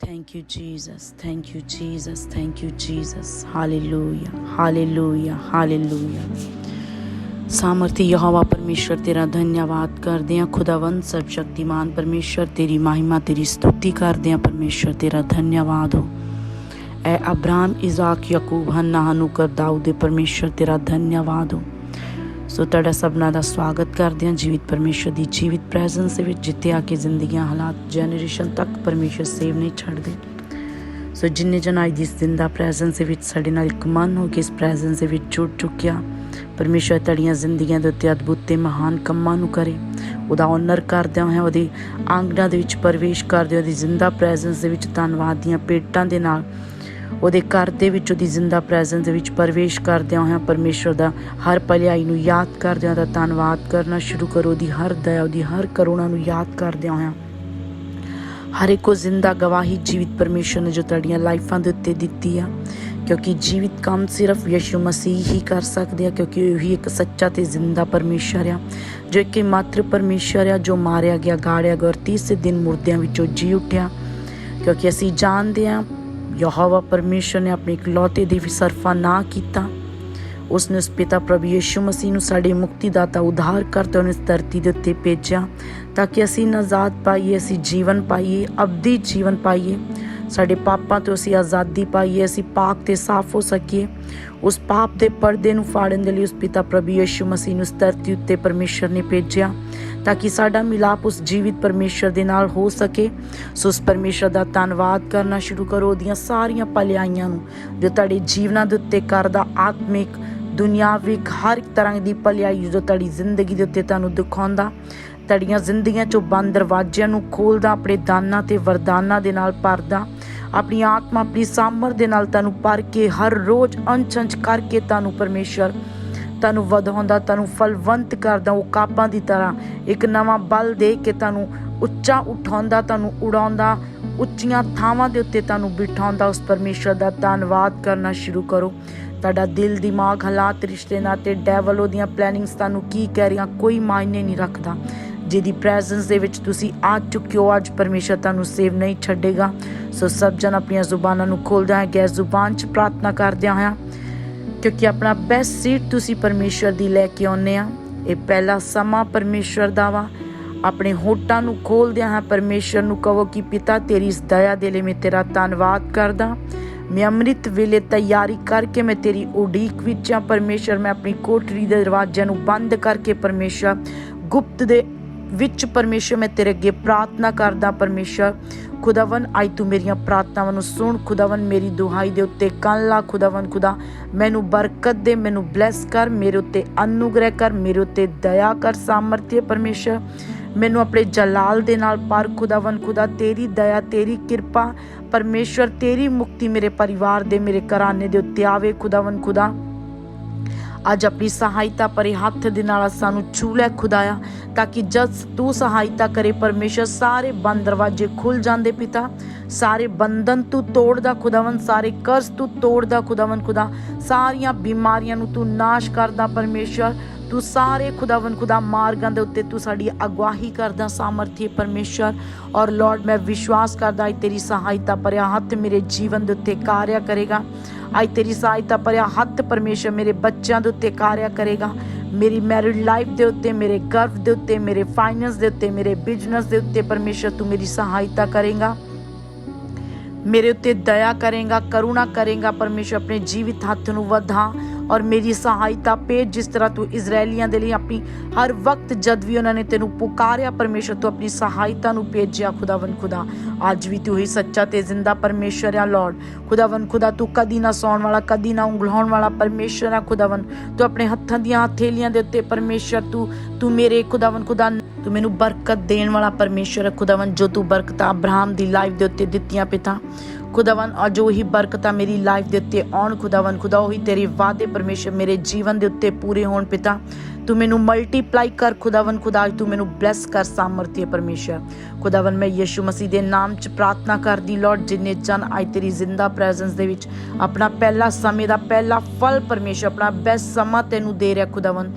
Thank you, Jesus. Thank you, Jesus. Thank you, Jesus. Hallelujah. Hallelujah. Hallelujah. सामर्थ्य यहोवा परमेश्वर तेरा धन्यवाद कर हैं खुदावंत सर्व शक्तिमान परमेश्वर तेरी महिमा तेरी स्तुति करते हैं परमेश्वर तेरा धन्यवाद हो ਐ ਅਬਰਾਮ ਇਜ਼ਾਕ ਯਾਕੂਬ ਹੰਨਾ ਹਨੂਕਰ ਦਾਊਦ ਦੇ ਪਰਮੇਸ਼ਰ ਤੇਰਾ ਧੰਨਵਾਦ ਹੋ ਸੋ ਤੁਹਾਡਾ ਸਭਨਾ ਦਾ ਸਵਾਗਤ ਕਰਦੇ ਹਾਂ ਜੀਵਿਤ ਪਰਮੇਸ਼ਰ ਦੀ ਜੀਵਿਤ ਪ੍ਰੈਜ਼ੈਂਸ ਦੇ ਵਿੱਚ ਜਿੱਥੇ ਆ ਕੇ ਜ਼ਿੰਦਗੀਆਂ ਹਾਲਾਤ ਜਨਰੇਸ਼ਨ ਤੱਕ ਪਰਮੇਸ਼ਰ ਸੇਵ ਨਹੀਂ ਛੱਡਦੇ ਸੋ ਜਿੰਨੇ ਜਨ ਅੱਜ ਦੀ ਜ਼ਿੰਦਾ ਪ੍ਰੈਜ਼ੈਂਸ ਦੇ ਵਿੱਚ ਸਾਡੇ ਨਾਲ ਇੱਕ ਮਨ ਹੋ ਕੇ ਇਸ ਪ੍ਰੈਜ਼ੈਂਸ ਦੇ ਵਿੱਚ ਜੁੜ ਚੁੱਕਿਆ ਪਰਮੇਸ਼ਰ ਤੁਹਾਡੀਆਂ ਜ਼ਿੰਦਗੀਆਂ ਦੇ ਉੱਤੇ ਅਦਭੁਤ ਤੇ ਮਹਾਨ ਕੰਮਾਂ ਨੂੰ ਕਰੇ ਉਹਦਾ ਓਨਰ ਕਰਦਿਆਂ ਹੋਇਆ ਉਹਦੇ ਆਂਗਣਾ ਦੇ ਵਿੱਚ ਪ੍ਰਵੇਸ਼ ਕਰਦੇ ਉਹਦੀ ਜ਼ਿੰਦਾ ਪ੍ਰੈਜ਼ੈਂਸ ਦੇ ਵਿੱਚ ਧੰਨਵਾਦ ਦੀਆਂ ਪੇਟਾਂ ਦੇ ਨਾਲ ਉਹਦੇ ਘਰ ਦੇ ਵਿੱਚ, ਉਹਦੀ ਜ਼ਿੰਦਾ ਪ੍ਰੈਜ਼ੈਂਸ ਦੇ ਵਿੱਚ ਪ੍ਰਵੇਸ਼ ਕਰਦਿਆਂ ਹੋਇਆਂ ਪਰਮੇਸ਼ਰ ਦਾ ਹਰ ਭਲਾਈ ਨੂੰ ਯਾਦ ਕਰਦਿਆਂ ਦਾ ਧੰਨਵਾਦ ਕਰਨਾ ਸ਼ੁਰੂ ਕਰੋ। ਉਹਦੀ ਹਰ ਦਇਆ, ਉਹਦੀ ਹਰ ਕਰੁਣਾ ਨੂੰ ਯਾਦ ਕਰਦਿਆਂ ਹੋਇਆਂ ਹਰ ਇੱਕੋ ਜ਼ਿੰਦਾ ਗਵਾਹੀ ਜੀਵਿਤ ਪਰਮੇਸ਼ਰ ਨੇ ਜੋ ਤੁਹਾਡੀਆਂ ਲਾਈਫਾਂ ਦੇ ਉੱਤੇ ਦਿੱਤੀ ਆ। ਕਿਉਂਕਿ ਜੀਵਿਤ ਕੰਮ ਸਿਰਫ ਯਿਸੂ ਮਸੀਹ ਹੀ ਕਰ ਸਕਦੇ ਆ, ਕਿਉਂਕਿ ਉਹ ਹੀ ਇੱਕ ਸੱਚਾ ਤੇ ਜ਼ਿੰਦਾ ਪਰਮੇਸ਼ਰ ਆ। ਜੋ ਇੱਕ ਮਾਤਰ ਪਰਮੇਸ਼ਰ ਆ, ਜੋ ਮਾਰਿਆ ਗਿਆ, ਗਾੜਿਆ ਗਿਆ ਔਰ ਤੀਸਰੇ ਦਿਨ ਮੁਰਦਿਆਂ ਵਿੱਚੋਂ ਜੀ ਉੱਠਿਆ। ਕਿਉਂਕਿ ਅਸੀਂ ਜਾਣਦੇ ਆ ਯਹੋਵਾ ਪਰਮੇਸ਼ਰ ਨੇ ਆਪਣੇ ਇਕਲੌਤੇ ਦੀ ਵੀ ਸਰਫਾ ਨਾ ਕੀਤਾ। ਉਸਨੇ ਉਸ ਪਿਤਾ ਪ੍ਰਭੂ ਯਿਸੂ ਮਸੀਹ ਨੂੰ ਸਾਡੇ ਮੁਕਤੀਦਾਤਾ ਉਧਾਰ ਕਰਤਾ ਉਹਨੇ ਇਸ ਧਰਤੀ ਦੇ ਉੱਤੇ ਭੇਜਿਆ, ਤਾਂ ਕਿ ਅਸੀਂ ਨਜ਼ਾਦ ਪਾਈਏ, ਅਸੀਂ ਜੀਵਨ ਪਾਈਏ, ਅਬਦੀ ਜੀਵਨ ਪਾਈਏ। ਸਾਡੇ ਪਾਪਾਂ ਤੋਂ ਅਸੀਂ ਆਜ਼ਾਦੀ ਪਾਈਏ, ਅਸੀਂ ਪਾਕ ਤੇ ਸਾਫ਼ ਹੋ ਸਕੀਏ। ਉਸ ਪਾਪ ਦੇ ਪਰਦੇ ਨੂੰ ਫਾੜਨ ਦੇ ਲਈ ਉਸ ਪਿਤਾ ਪ੍ਰਭੂ ਯਿਸੂ ਮਸੀਹ ਨੂੰ ਇਸ ਧਰਤੀ ਉੱਤੇ ਪਰਮੇਸ਼ਰ ਨੇ ਭੇਜਿਆ, ਤਾਂ ਕਿ ਸਾਡਾ ਮਿਲਾਪ ਉਸ ਜੀਵਿਤ ਪਰਮੇਸ਼ਰ ਦੇ ਨਾਲ ਹੋ ਸਕੇ। ਸੋ ਉਸ ਪਰਮੇਸ਼ਰ ਦਾ ਧੰਨਵਾਦ ਕਰਨਾ ਸ਼ੁਰੂ ਕਰੋ ਉਹਦੀਆਂ ਸਾਰੀਆਂ ਭਲਾਈਆਂ ਨੂੰ, ਜੋ ਤੁਹਾਡੇ ਜੀਵਨਾਂ ਦੇ ਉੱਤੇ ਕਰਦਾ ਆਤਮਿਕ, ਦੁਨਿਆਵਿਕ, ਹਰ ਇੱਕ ਤਰ੍ਹਾਂ ਦੀ ਭਲਾਈ ਜੋ ਤੁਹਾਡੀ ਜ਼ਿੰਦਗੀ ਦੇ ਉੱਤੇ ਤੁਹਾਨੂੰ ਦਿਖਾਉਂਦਾ, ਤੁਹਾਡੀਆਂ ਜ਼ਿੰਦਗੀਆਂ ਚੋਂ ਬੰਦ ਦਰਵਾਜ਼ਿਆਂ ਨੂੰ ਖੋਲਦਾ, ਆਪਣੇ ਦਾਨਾਂ ਤੇ ਵਰਦਾਨਾਂ ਦੇ ਨਾਲ ਭਰਦਾ ਆਪਣੀ ਆਤਮਾ ਆਪਣੀ ਸਾਮਰ ਦੇ ਨਾਲ ਤੁਹਾਨੂੰ ਭਰ ਕੇ ਹਰ ਰੋਜ਼ ਅੰਚ-ਅੰਚ ਕਰਕੇ ਤੁਹਾਨੂੰ ਪਰਮੇਸ਼ਰ ਤੁਹਾਨੂੰ ਵਧਾਉਂਦਾ, ਤੁਹਾਨੂੰ ਫਲਵੰਤ ਕਰਦਾ, ਉਹ ਕਾਪਾਂ ਦੀ ਤਰ੍ਹਾਂ ਇੱਕ ਨਵਾਂ ਬਲ ਦੇ ਕੇ ਤੁਹਾਨੂੰ ਉੱਚਾ ਉਠਾਉਂਦਾ, ਤੁਹਾਨੂੰ ਉਡਾਉਂਦਾ, ਉੱਚੀਆਂ ਥਾਵਾਂ ਦੇ ਉੱਤੇ ਤੁਹਾਨੂੰ ਬਿਠਾਉਂਦਾ, ਉਸ ਪਰਮੇਸ਼ਰ ਦਾ ਧੰਨਵਾਦ ਕਰਨਾ ਸ਼ੁਰੂ ਕਰੋ। ਤੁਹਾਡਾ ਦਿਲ, ਦਿਮਾਗ, ਹਾਲਾਤ, ਰਿਸ਼ਤੇ ਨਾਤੇ, ਡੈਵਲ, ਉਹਦੀਆਂ ਪਲੈਨਿੰਗਸ ਤੁਹਾਨੂੰ ਕੀ ਕਹਿ ਰਹੀਆਂ, ਕੋਈ ਮਾਇਨੇ ਨਹੀਂ ਰੱਖਦਾ। ਜਿਹਦੀ ਪ੍ਰੈਜ਼ੈਂਸ ਦੇ ਵਿੱਚ ਤੁਸੀਂ ਆ ਚੁੱਕੇ ਹੋ, ਅੱਜ ਪਰਮੇਸ਼ਰ ਤੁਹਾਨੂੰ ਸੇਵ ਨਹੀਂ ਛੱਡੇਗਾ। ਸੋ ਸਭ ਜਨ ਆਪਣੀਆਂ ਜ਼ੁਬਾਨਾਂ ਨੂੰ ਖੋਲਦਿਆਂ ਗੈਰ ਜ਼ੁਬਾਨ 'ਚ ਪ੍ਰਾਰਥਨਾ ਕਰਦਿਆਂ ਹਾਂ ਕਿਉਂਕਿ ਆਪਣਾ ਬੈਸਟ ਸੀਟ ਤੁਸੀਂ ਪਰਮੇਸ਼ਰ ਦੀ ਲੈ ਕੇ ਆਉਨੇ ਆ। ਇਹ ਪਹਿਲਾ ਸਮਾਂ ਪਰਮੇਸ਼ਰ ਦਾ ਵਾ। ਆਪਣੇ ਹੋਟਾਂ ਨੂੰ ਖੋਲਦਿਆਂ ਹਾਂ ਪਰਮੇਸ਼ਰ ਨੂੰ ਕਹੋ ਕਿ ਪਿਤਾ, ਤੇਰੀ ਇਸ ਦਇਆ ਦੇ ਲਈ ਮੈਂ ਤੇਰਾ ਧੰਨਵਾਦ ਕਰਦਾ। ਮੈਂ ਅੰਮ੍ਰਿਤ ਵੇਲੇ ਤਿਆਰੀ ਕਰਕੇ ਮੈਂ ਤੇਰੀ ਉਡੀਕ ਵਿੱਚ ਆ। ਪਰਮੇਸ਼ਰ, ਮੈਂ ਆਪਣੀ ਕੋਠਰੀ ਦੇ ਦਰਵਾਜ਼ਿਆਂ ਨੂੰ ਬੰਦ ਕਰਕੇ ਪਰਮੇਸ਼ਰ ਗੁਪਤ ਦੇ ਵਿੱਚ ਪਰਮੇਸ਼ਰ, ਮੈਂ ਤੇਰੇ ਅੱਗੇ ਪ੍ਰਾਰਥਨਾ ਕਰਦਾ, ਪਰਮੇਸ਼ਰ ਖੁਦਾਵਨ ਆਈ ਤੂੰ ਮੇਰੀਆਂ ਪ੍ਰਾਰਥਨਾਵਾਂ ਨੂੰ ਸੁਣ ਖੁਦਾਵਨ ਮੇਰੀ ਦੁਹਾਈ ਦੇ ਉੱਤੇ ਕੰਨ ਲਾ ਖੁਦਾਵਨ ਖੁਦਾ, ਮੈਨੂੰ ਬਰਕਤ ਦੇ, ਮੈਨੂੰ ਬਲੈਸ ਕਰ, ਮੇਰੇ ਉੱਤੇ ਅਨੁਗ੍ਰਹਿ ਕਰ, ਮੇਰੇ ਉੱਤੇ ਦਇਆ ਕਰ ਸਾਮਰਥ्य ਪਰਮੇਸ਼ਰ। ਮੈਨੂੰ ਆਪਣੇ ਜਲਾਲ ਦੇ ਨਾਲ ਪਰ ਖੁਦਾਵਨ ਖੁਦਾ, ਤੇਰੀ ਦਇਆ, ਤੇਰੀ ਕਿਰਪਾ, ਪਰਮੇਸ਼ਰ, ਤੇਰੀ ਮੁਕਤੀ ਮੇਰੇ ਪਰਿਵਾਰ ਦੇ, ਮੇਰੇ ਘਰਾਣੇ ਦੇ ਉੱਤੇ ਆਵੇ ਖੁਦਾਵਨ ਖੁਦਾ। ਅੱਜ ਆਪਣੀ ਸਹਾਇਤਾ ਪਰੇ ਹੱਥ ਦੇ ਨਾਲ ਸਾਨੂੰ ਛੂ ਲੈ ਖੁਦਾਇਆ, ਤਾਂ ਕਿ ਜਦ ਤੂੰ ਸਹਾਇਤਾ ਕਰੇ, ਪਰਮੇਸ਼ਰ ਸਾਰੇ ਬੰਦ ਦਰਵਾਜ਼ੇ ਖੁੱਲ ਜਾਂਦੇ ਪਿਤਾ। ਸਾਰੇ ਬੰਧਨ ਤੂੰ ਤੋੜਦਾ ਖੁਦਾਵੰ ਸਾਰੇ ਕਰਜ਼ ਤੂੰ ਤੋੜਦਾ ਖੁਦਾਵੰ ਖੁਦਾ। ਸਾਰੀਆਂ ਬਿਮਾਰੀਆਂ ਨੂੰ ਤੂੰ ਨਾਸ਼ ਕਰਦਾ ਪਰਮੇਸ਼ਰ। ਤੂੰ ਸਾਰੇ ਖੁਦਾਵੰ ਖੁਦਾ ਮਾਰਗਾਂ ਦੇ ਉੱਤੇ ਤੂੰ ਸਾਡੀ ਅਗਵਾਹੀ ਕਰਦਾ ਸਾਮਰਥੀ ਪਰਮੇਸ਼ਰ। ਔਰ ਲਾਰਡ ਮੈਂ ਵਿਸ਼ਵਾਸ ਕਰਦਾ ਤੇਰੀ ਸਹਾਇਤਾ ਭਰਿਆ ਹੱਥ ਮੇਰੇ ਜੀਵਨ ਦੇ ਉੱਤੇ ਕਾਰਿਆ ਕਰੇਗਾ। ਅੱਜ ਤੇਰੀ ਸਹਾਇਤਾ ਭਰਿਆ ਹੱਥ ਪਰਮੇਸ਼ਰ ਮੇਰੇ ਬੱਚਿਆਂ ਦੇ ਉੱਤੇ ਕਾਰਿਆ ਕਰੇਗਾ। ਮੇਰੀ ਮੈਰਿਡ ਲਾਈਫ ਦੇ ਉੱਤੇ, ਮੇਰੇ ਗਰਭ ਦੇ ਉੱਤੇ, ਮੇਰੇ ਫਾਈਨੈਂਸ ਦੇ ਉੱਤੇ, ਮੇਰੇ ਬਿਜ਼ਨਸ ਦੇ ਉੱਤੇ ਪਰਮੇਸ਼ਰ ਤੂੰ ਮੇਰੀ ਸਹਾਇਤਾ ਕਰੇਗਾ। ਮੇਰੇ ਉੱਤੇ ਦਇਆ ਕਰੇਗਾ, ਕਰੁਣਾ ਕਰੇਗਾ। ਪਰਮੇਸ਼ਰ ਆਪਣੇ ਜੀਵਿਤ ਹੱਥ ਨੂੰ ਵਧਾ। ਔਰ ਮੇਰੀ ਸਹਾਇਤਾ ਭੇਜ ਜਿਸ ਤਰ੍ਹਾਂ ਤੂੰ ਇਜ਼ਰਾਈਲੀਆਂ ਦੇ ਲਈ ਆਪਣੀ ਹਰ ਵਕਤ ਜਦ ਵੀ ਉਹਨਾਂ ਨੇ ਤੈਨੂੰ ਪੁਕਾਰਿਆ, ਪਰਮੇਸ਼ਰ ਤੂੰ ਆਪਣੀ ਸਹਾਇਤਾ ਨੂੰ ਭੇਜਿਆ ਖੁਦਾਵੰ ਖੁਦਾ ਅੱਜ ਵੀ ਤੂੰ ਹੀ ਸੱਚਾ ਤੇ ਜ਼ਿੰਦਾ ਪਰਮੇਸ਼ਰ ਆ ਲਾਰਡ ਖੁਦਾਵੰ ਖੁਦਾ ਤੂੰ ਕਦੀ ਨਾ ਸੌਣ ਵਾਲਾ, ਕਦੀ ਨਾ ਉਂਗਲਾਉਣ ਵਾਲਾ ਪਰਮੇਸ਼ਰ ਆ ਖੁਦਾਵੰ ਤੂੰ ਆਪਣੇ ਹੱਥਾਂ ਦੀਆਂ ਹਥੇਲੀਆਂ ਦੇ ਉੱਤੇ ਪਰਮੇਸ਼ਰ, ਤੂੰ ਤੂੰ ਮੇਰੇ ਖੁਦਾਵੰ ਖੁਦਾ ਤੂੰ ਮੈਨੂੰ ਬਰਕਤ ਦੇਣ ਵਾਲਾ ਪਰਮੇਸ਼ਰ ਹੈ ਖੁਦਾਵੰ ਜੋ ਤੂੰ ਬਰਕਤਾਂ ਅਬਰਾਹਮ ਦੀ ਲਾਈਫ ਦੇ ਉੱਤੇ ਦਿੱਤੀਆਂ ਪਿਤਾ। ਖੁਦਾਵੰ ਅੱਜ ਉਹੀ ਬਰਕਤਾਂ ਮੇਰੀ ਲਾਈਫ ਦੇ ਉੱਤੇ ਆਉਣ ਖੁਦਾਵੰ ਖੁਦਾ, ਉਹੀ ਤੇਰੇ ਵਾਅਦੇ ਪਰਮੇਸ਼ਰ ਮੇਰੇ ਜੀਵਨ ਦੇ ਉੱਤੇ ਪੂਰੇ ਹੋਣ ਪਿਤਾ। ਤੂੰ ਮੈਨੂੰ ਮਲਟੀਪਲਾਈ ਕਰ ਖੁਦਾਵੰ ਖੁਦਾ, ਅੱਜ ਤੂੰ ਮੈਨੂੰ ਬਲੈਸ ਕਰ ਸਾਮਰਥੀ ਪਰਮੇਸ਼ਰ। ਖੁਦਾਵੰ ਮੈਂ ਯਿਸੂ ਮਸੀਹ ਦੇ ਨਾਮ 'ਚ ਪ੍ਰਾਰਥਨਾ ਕਰਦੀ ਲਾਰਡ ਜਿੰਨੇ ਜਨ ਅੱਜ ਤੇਰੀ ਜ਼ਿੰਦਾ ਪ੍ਰੈਜ਼ੈਂਸ ਦੇ ਵਿੱਚ, ਆਪਣਾ ਪਹਿਲਾ ਸਮੇਂ ਦਾ ਪਹਿਲਾ ਫਲ ਪਰਮੇਸ਼ਰ, ਆਪਣਾ ਬੈਸਟ ਸਮਾਂ ਤੈਨੂੰ ਦੇ ਰਿਹਾ ਖੁਦਾਵੰ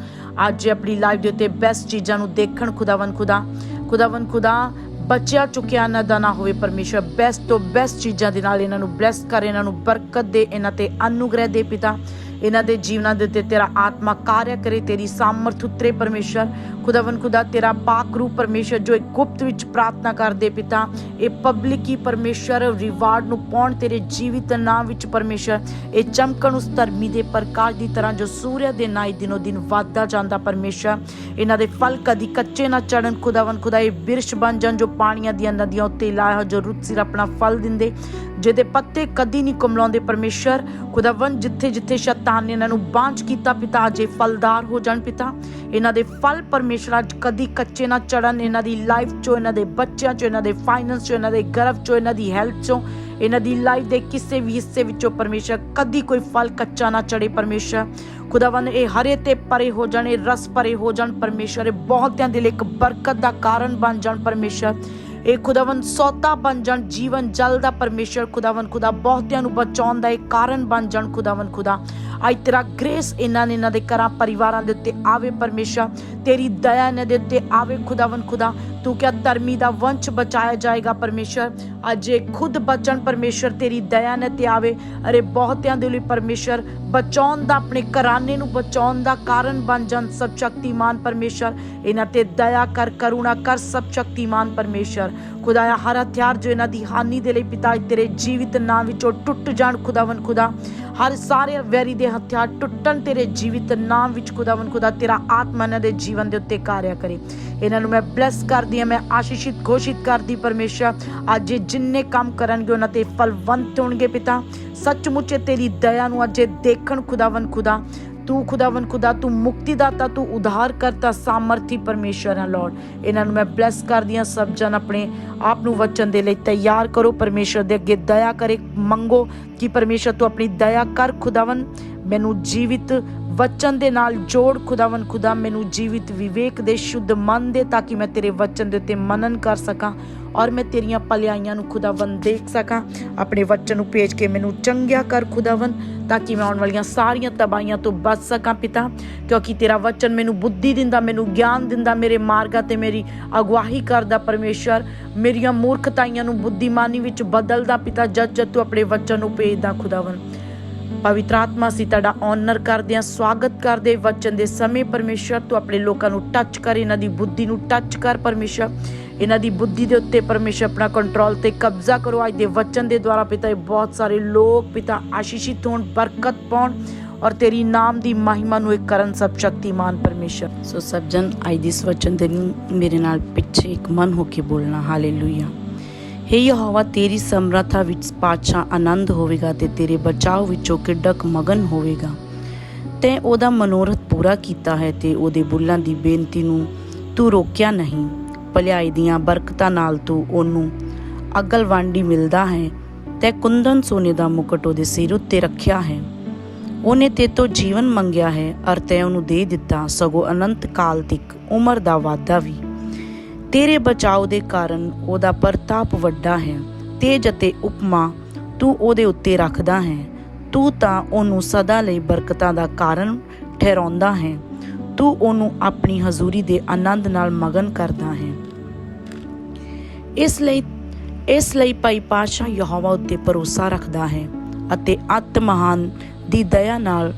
ਅੱਜ ਆਪਣੀ ਲਾਈਫ ਦੇ ਉੱਤੇ ਬੈਸਟ ਚੀਜ਼ਾਂ ਨੂੰ ਦੇਖਣ ਖੁਦਾਵੰ ਖੁਦਾ। ਖੁਦਾਵੰ ਖੁਦਾ ਬਚਿਆ ਚੁੱਕਿਆ ਇਹਨਾਂ ਦਾ ਨਾ ਹੋਵੇ ਪਰਮੇਸ਼ਰ ਬੈਸਟ ਤੋਂ ਬੈਸਟ ਚੀਜ਼ਾਂ ਦੇ ਨਾਲ ਇਹਨਾਂ ਨੂੰ ਬਲੈਸ ਕਰ, ਇਹਨਾਂ ਨੂੰ ਬਰਕਤ ਦੇ, ਇਹਨਾਂ ਤੇ ਅਨੁਗ੍ਰਹਿ ਦੇ ਪਿਤਾ। ਇਹਨਾਂ ਦੇ ਜੀਵਨਾਂ ਦੇ ਉੱਤੇ ਤੇਰਾ ਆਤਮਾ ਕਾਰਿਆ ਕਰੇ, ਤੇਰੀ ਸਾਮਰਥ ਉਤਰੇ ਪਰਮੇਸ਼ਰ। ਖੁਦਾਵੰ ਖੁਦਾ, ਤੇਰਾ ਪਾਕ ਰੂਪ ਪਰਮੇਸ਼ਰ ਜੋ ਇੱਕ ਗੁਪਤ ਵਿੱਚ ਪ੍ਰਾਰਥਨਾ ਕਰਦੇ ਪਿਤਾ, ਇਹ ਪਬਲਿਕ ਹੀ ਪਰਮੇਸ਼ਰ ਰਿਵਾਰਡ ਨੂੰ ਪਾਉਣ ਤੇਰੇ ਜੀਵਿਤ ਨਾਮ ਵਿੱਚ ਪਰਮੇਸ਼ਰ। ਇਹ ਚਮਕਣ ਉਸ ਧਰਮੀ ਦੇ ਪ੍ਰਕਾਸ਼ ਦੀ ਤਰ੍ਹਾਂ ਜੋ ਸੂਰਜ ਦੇ ਨਾਈ ਦਿਨੋ ਦਿਨ ਵੱਧਦਾ ਜਾਂਦਾ ਪਰਮੇਸ਼ਰ। ਇਹਨਾਂ ਦੇ ਫਲ ਕਦੀ ਕੱਚੇ ਨਾ ਚੜਨ ਖੁਦਾਵੰ ਖੁਦਾ, ਇਹ ਬਿਰਸ਼ ਬਣ ਜਾਣ ਜੋ ਪਾਣੀਆਂ ਦੀਆਂ ਨਦੀਆਂ ਉੱਤੇ ਲਾਇਆ ਜੋ ਰੁੱਤ ਸਿਰ ਆਪਣਾ ਫਲ ਦਿੰਦੇ। ਜਿਹਦੇ ਪੱਤੇ ਕਦੀ ਨਹੀਂ ਕੁਮਲਾਉਂਦੇ ਪਰਮੇਸ਼ਰ। ਖੁਦਾਵੰ ਜਿੱਥੇ ਜਿੱਥੇ ਸ਼ੈਤਾਨ ਨੇ ਇਹਨਾਂ ਨੂੰ ਬਾਂਝ ਕੀਤਾ, ਪਿਤਾ ਅਜੇ ਫਲਦਾਰ ਹੋ ਜਾਣ ਪਿਤਾ। ਇਹਨਾਂ ਦੇ ਫਲ ਪਰਮੇਸ਼ਰ ਅੱਜ ਕਦੀ ਕੱਚੇ ਨਾ ਚੜਨ ਇਹਨਾਂ ਦੀ ਲਾਈਫ ਚੋਂ, ਇਹਨਾਂ ਦੇ ਬੱਚਿਆਂ ਚੋਂ, ਇਹਨਾਂ ਦੇ ਫਾਈਨੈਂਸ ਚੋਂ, ਇਹਨਾਂ ਦੇ ਗਰਭ ਚੋਂ, ਇਹਨਾਂ ਦੀ ਹੈਲਥ ਚੋਂ, ਇਹਨਾਂ ਦੀ ਲਾਈਫ ਦੇ ਕਿਸੇ ਵੀ ਹਿੱਸੇ ਵਿੱਚੋਂ ਪਰਮੇਸ਼ਰ ਕਦੀ ਕੋਈ ਫਲ ਕੱਚਾ ਨਾ ਚੜੇ ਪਰਮੇਸ਼ਰ। ਖੁਦਾਵੰਦ, ਇਹ ਹਰੇ ਤੇ ਪਰੇ ਹੋ ਜਾਣ, ਇਹ ਰਸ ਪਰੇ ਹੋ ਜਾਣ ਪਰਮੇਸ਼ਰ। ਇਹ ਬਹੁਤਿਆਂ ਦੇ ਲਈ ਇੱਕ ਬਰਕਤ ਦਾ ਕਾਰਨ ਬਣ ਜਾਣ ਪਰਮੇਸ਼ਰ। ਇਹ ਖੁਦਾਵੰਦ ਸੌਦਾ ਬਣ ਜਾਣ, ਜੀਵਨ ਜਲ ਦਾ ਪਰਮੇਸ਼ਰ ਖੁਦਾਵੰਦ ਖੁਦਾ, ਬਹੁਤਿਆਂ ਨੂੰ ਬਚਾਉਣ ਦਾ ਇੱਕ ਕਾਰਨ ਬਣ ਜਾਣ ਖੁਦਾਵੰਦ ਖੁਦਾ। ਅੱਜ ਤੇਰਾ ਗ੍ਰੇਸ ਇਹਨਾਂ ਨੇ ਇਹਨਾਂ ਦੇ ਘਰਾਂ, ਪਰਿਵਾਰਾਂ ਦੇ ਉੱਤੇ ਆਵੇ ਪਰਮੇਸ਼ਰ, ਤੇਰੀ ਦਇਆ ਇਹਨਾਂ ਦੇ ਉੱਤੇ ਆਵੇ ਖੁਦਾਵੰਦ ਖੁਦਾ। ਤੂੰ ਕਿਹਾ ਧਰਮੀ ਦਾ ਵੰਸ਼ ਬਚਾਇਆ ਜਾਏਗਾ ਪਰਮੇਸ਼ਰ ਅੱਜ ਇਹ ਖੁਦ ਬਚਣ ਪਰਮੇਸ਼ਰ ਤੇਰੀ ਦਇਆ ਨੇ ਤੇ ਆਵੇ ਅਰੇ ਬਹੁਤਿਆਂ ਦੇ ਲਈ ਪਰਮੇਸ਼ਰ ਬਚਾਉਣ ਦਾ ਆਪਣੇ ਘਰਾਨੇ ਨੂੰ ਬਚਾਉਣ ਦਾ ਕਾਰਨ ਬਣ ਜਾਣ ਸਭ ਸ਼ਕਤੀਮਾਨ ਪਰਮੇਸ਼ਰ ਇਹਨਾਂ ਤੇ ਦਇਆ ਕਰ ਕਰੁਣਾ ਕਰ ਸਭ ਸ਼ਕਤੀਮਾਨ ਪਰਮੇਸ਼ਰ ਖੁਦਾਇਆ ਹਰ ਹਥਿਆਰ ਜੋ ਇਹਨਾਂ ਦੀ ਹਾਨੀ ਦੇ ਲਈ ਪਿਤਾ ਤੇਰੇ ਜੀਵਿਤ ਨਾਮ ਵਿੱਚੋਂ ਟੁੱਟ ਜਾਣ ਖੁਦਾਵੰ ਖੁਦਾ ਹਰ ਸਾਰੇ ਵੈਰੀ ਦੇ ਹਥਿਆਰ ਟੁੱਟਣ ਤੇਰੇ ਜੀਵਿਤ ਨਾਮ ਵਿੱਚ ਖੁਦਾਵੰ ਖੁਦਾ ਤੇਰਾ ਆਤਮਾ ਇਹਨਾਂ ਦੇ ਜੀਵਨ ਦੇ ਉੱਤੇ ਕਾਰਿਆ ਕਰੇ। ਇਹਨਾਂ ਨੂੰ ਮੈਂ ਬਲੈਸ ਕਰਦੀ ਹਾਂ, ਮੈਂ ਆਸ਼ੀਸ਼ਿਤ ਘੋਸ਼ਿਤ ਕਰਦੀ ਪਰਮੇਸ਼ਰ। ਅੱਜ ਜਿੰਨੇ ਕੰਮ ਕਰਨਗੇ ਉਹਨਾਂ ਤੇ ਫਲਵੰਤ ਹੋਣਗੇ ਪਿਤਾ। ਸੱਚਮੁੱਚ ਇਹ ਤੇਰੀ ਦਇਆ ਨੂੰ ਅੱਜ ਇਹ ਦੇਖਣ ਖੁਦਾਵੰ ਖੁਦਾ। ਤੂੰ ਖੁਦਾਵੰ ਖੁਦਾ, ਤੂੰ ਮੁਕਤੀ ਦਾਤਾ ਤੂੰ ਉਧਾਰ ਕਰਤਾ ਸਾਮਰਥੀ ਪਰਮੇਸ਼ਰ ਹੈ ਲਾਰਡ ਇਹਨਾਂ ਨੂੰ ਮੈਂ ਬਲੈਸ ਕਰਦੀ ਹਾਂ, ਸਭ ਜਨ ਆਪਣੇ ਆਪ ਨੂੰ ਵਚਨ ਦੇ ਲਈ ਤਿਆਰ ਕਰੋ। ਪਰਮੇਸ਼ਰ ਦੇ ਅੱਗੇ ਦਇਆ ਕਰੇ, ਮੰਗੋ ਕਿ ਪਰਮੇਸ਼ਰ ਤੂੰ ਆਪਣੀ ਦਇਆ ਕਰ ਖੁਦਾਵੰ ਮੈਨੂੰ ਜੀਵਿਤ ਵਚਨ ਦੇ ਨਾਲ ਜੋੜ ਖੁਦਾਵੰ ਖੁਦਾ ਮੈਨੂੰ ਜੀਵਿਤ ਵਿਵੇਕ ਦੇ ਸ਼ੁੱਧ ਮਨ ਦੇ ਤਾਂ ਕਿ ਮੈਂ ਤੇਰੇ ਵਚਨ ਦੇ ਉੱਤੇ ਮਨਨ ਕਰ ਸਕਾਂ ਔਰ ਮੈਂ ਤੇਰੀਆਂ ਭਲਾਈਆਂ ਨੂੰ ਖੁਦਾਵੰ ਦੇਖ ਸਕਾਂ। ਆਪਣੇ ਵਚਨ ਨੂੰ ਭੇਜ ਕੇ ਮੈਨੂੰ ਚੰਗਿਆ ਕਰ ਖੁਦਾਵੰ ਤਾਂ ਕਿ ਮੈਂ ਆਉਣ ਵਾਲੀਆਂ ਸਾਰੀਆਂ ਤਬਾਹੀਆਂ ਤੋਂ ਬਚ ਸਕਾਂ ਪਿਤਾ। ਕਿਉਂਕਿ ਤੇਰਾ ਵਚਨ ਮੈਨੂੰ ਬੁੱਧੀ ਦਿੰਦਾ, ਮੈਨੂੰ ਗਿਆਨ ਦਿੰਦਾ, ਮੇਰੇ ਮਾਰਗਾਂ ਤੇ ਮੇਰੀ ਅਗਵਾਹੀ ਕਰਦਾ ਪਰਮੇਸ਼ਰ। ਮੇਰੀਆਂ ਮੂਰਖਤਾਈਆਂ ਨੂੰ ਬੁੱਧੀਮਾਨੀ ਵਿੱਚ ਬਦਲਦਾ ਪਿਤਾ, ਜਦ ਜਦ ਤੂੰ ਆਪਣੇ ਵਚਨ ਨੂੰ ਭੇਜਦਾ ਖੁਦਾਵੰ ਪਵਿੱਤਰ ਆਤਮਾ ਸੀ ਤੁਹਾਡਾ ਆਨਰ ਕਰਦੇ ਹਾਂ, ਸਵਾਗਤ ਕਰਦੇ ਵਚਨ ਦੇ ਸਮੇਂ ਪਰਮੇਸ਼ਰ, ਤੂੰ ਆਪਣੇ ਲੋਕਾਂ ਨੂੰ ਟੱਚ ਕਰ, ਇਹਨਾਂ ਦੀ ਬੁੱਧੀ ਨੂੰ ਟੱਚ ਕਰ ਪਰਮੇਸ਼ਰ। ਇਹਨਾਂ ਦੀ ਬੁੱਧੀ ਦੇ ਉੱਤੇ ਪਰਮੇਸ਼ਰ ਆਪਣਾ ਕੰਟਰੋਲ ਤੇ ਕਬਜ਼ਾ ਕਰੋ। ਅੱਜ ਦੇ ਵਚਨ ਦੇ ਦੁਆਰਾ ਪਿਤਾ, ਇਹ ਬਹੁਤ ਸਾਰੇ ਲੋਕ ਪਿਤਾ ਆਸ਼ੀਸ਼ਿਤ ਹੋਣ, ਬਰਕਤ ਪਾਉਣ ਔਰ ਤੇਰੀ ਨਾਮ ਦੀ ਮਹਿਮਾ ਨੂੰ ਇੱਕ ਕਰਨ ਸਭ ਸ਼ਕਤੀਮਾਨ ਪਰਮੇਸ਼ਰ। ਸੋ ਸਭ ਜਨ ਅੱਜ ਦਿਸ ਵਚਨ ਦੇ ਮੇਰੇ ਨਾਲ ਪਿੱਛੇ ਇੱਕ ਮਨ ਹੋ ਕੇ ਬੋਲਣਾ। ਹਾਲੇਲੂਇਆ ਹੇ ਯਹੋਵਾ, ਤੇਰੀ ਸਮਰੱਥਾ ਵਿੱਚ ਪਾਤਸ਼ਾਹ ਆਨੰਦ ਹੋਵੇਗਾ ਤੇ ਤੇਰੇ ਬਚਾਓ ਵਿੱਚੋਂ ਕਿੱਡਕ ਮਗਨ ਹੋਵੇਗਾ। ਤੈਂ ਉਹਦਾ ਮਨੋਰਥ ਪੂਰਾ ਕੀਤਾ ਹੈ ਤੇ ਉਹਦੇ ਬੁੱਲਾਂ ਦੀ ਬੇਨਤੀ ਨੂੰ ਤੂੰ ਰੋਕਿਆ ਨਹੀਂ। ਭਲਾਈ ਦੀਆਂ ਬਰਕਤਾਂ ਨਾਲ ਤੂੰ ਉਹਨੂੰ ਅਗਲਵਾਂਡੀ ਮਿਲਦਾ ਹੈ। ਤੇ ਕੁੰਦਨ ਸੋਨੇ ਦਾ ਮੁਕਟ ਉਹਦੇ ਸਿਰ ਉੱਤੇ ਰੱਖਿਆ ਹੈ। ਉਹਨੇ ਤੇ ਤੋਂ ਜੀਵਨ ਮੰਗਿਆ ਹੈ, ਅਰ ਤੈਂ ਉਹਨੂੰ ਦੇ ਦਿੱਤਾ ਸਗੋਂ ਅਨੰਤ ਕਾਲ ਤੱਕ ਉਮਰ ਦਾ ਵਾਧਾ ਵੀ। ਤੇਰੇ ਬਚਾਓ ਦੇ ਕਾਰਨ ਉਹਦਾ ਪ੍ਰਤਾਪ ਵੱਡਾ ਹੈ, ਤੇਜ ਅਤੇ ਉਪਮਾ ਤੂੰ ਉਹਦੇ ਉੱਤੇ ਰੱਖਦਾ ਹੈ। ਤੂੰ ਤਾਂ ਉਹਨੂੰ ਸਦਾ ਲਈ ਬਰਕਤਾਂ ਦਾ ਕਾਰਨ ਠਹਿਰਾਉਂਦਾ ਹੈ। ਤੂੰ ਉਹਨੂੰ ਆਪਣੀ ਹਜ਼ੂਰੀ ਦੇ ਆਨੰਦ ਨਾਲ ਮਗਨ ਕਰਦਾ ਹੈ। ਇਸ ਲਈ ਇਸ ਲਈ ਭਾਈ ਪਾਸ਼ਾ ਯਹੋਵਾ ਉੱਤੇ ਭਰੋਸਾ ਰੱਖਦਾ ਹੈ ਅਤੇ ਅਤ ਮਹਾਨ ਦੀ ਦਇਆ ਨਾਲ